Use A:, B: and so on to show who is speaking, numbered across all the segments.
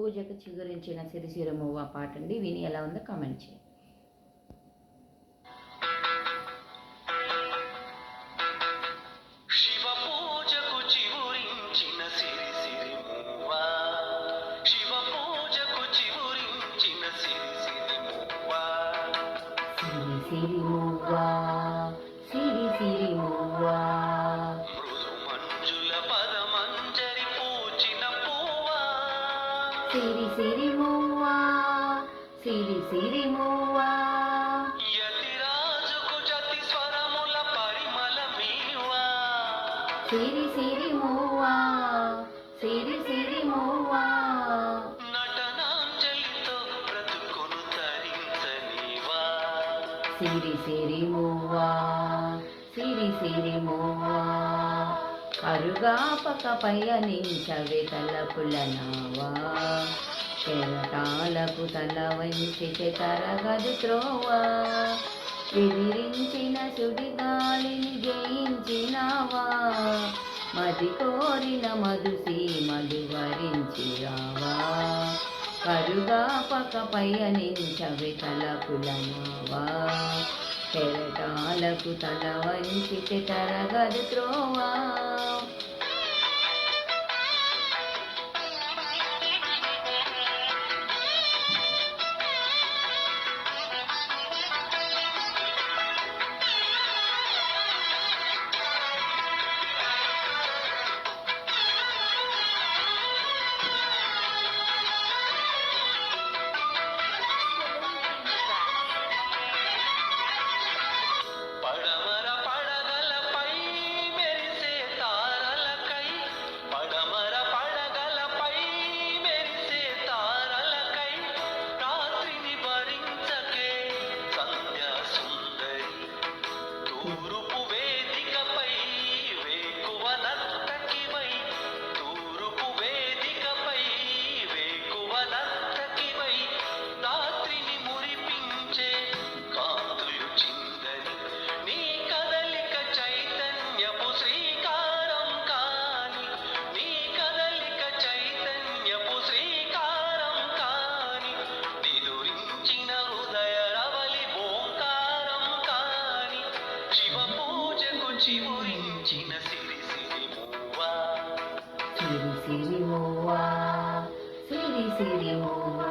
A: పూజకు చిగురించిన సిరిసిరమువ్వ పాట అండి. విని ఎలా ఉందో కామెంట్ చేయండి.
B: సిరి సిరి మీవా
A: సిరి సిరి మువ్వ
B: నటనాంజలితో బ్రతుకును తరించనివా?
A: సిరి సిరి మువ్వ సిరి సిరి మువ్వ కరుగాపక పయనించవే తలపుల నావా? కెరటాలకు తల వంచి తరగదు త్రోవ. ఎదిరించిన సుడిగాలిని జయించినావా? మది కోరిన మధుసీమలు వరించి రావా కరుగాపక పయనించవే తలపుల నావా కెరటాలకు తల వంచి తరగదు త్రోవా.
B: శివ పూజకు చివురించిన సిరి సిరి మువ్వా.
A: సిరి సిరి మువ్వా సిరి సిరి మువ్వా.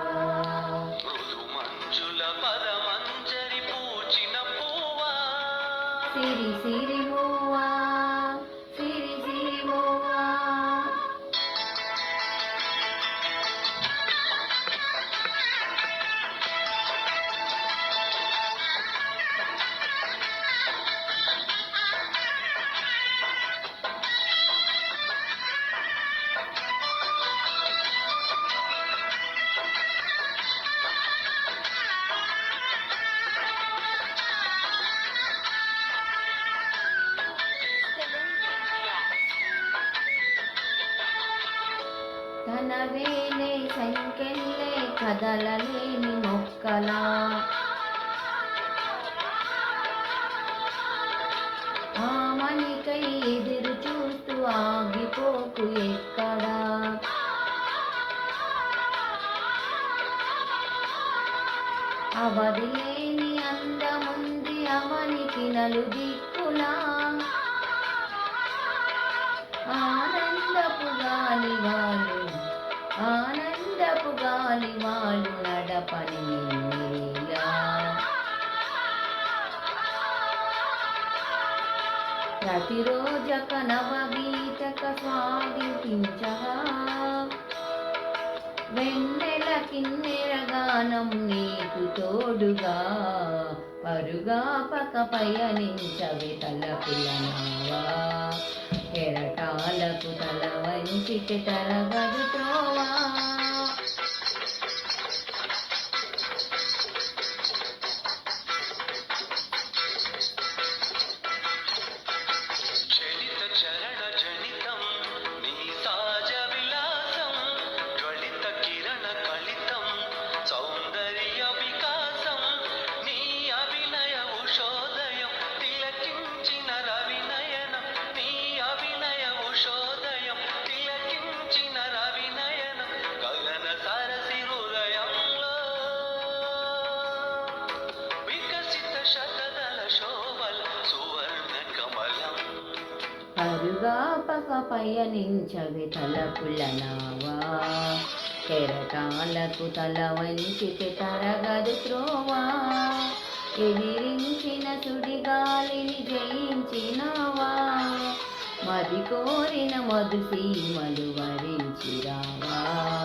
A: తన సంకెళ్ళే కదలలేని మొక్కలా. ఆమనికై ఎదురు చూస్తూ ఆగిపోకు ఎక్కడా. అవధి లేని అందముంది అవనికి నలు దిక్కులా ఆనందపు గాలి వాళ్ళు ఆనందపు గాలి వాళ్ళు నడపని నిన్నేలా ప్రతిరోజక నవగీతక స్వాగతించగా వెన్నెల కిన్నెర గానం నీకు తోడుగా. పరుగాపక పయనించవే తలపుల నావా కెరటాలకు తల వంచి తరగదు అరుగా పక పయనించవి తలపుల నావా కెరటాలకు తల వంచితే తరగదు త్రోవా. ఎదిరించిన సుడిగాలిని జయించినావా. మది కోరిన మధు సీమలు వరించిరావా.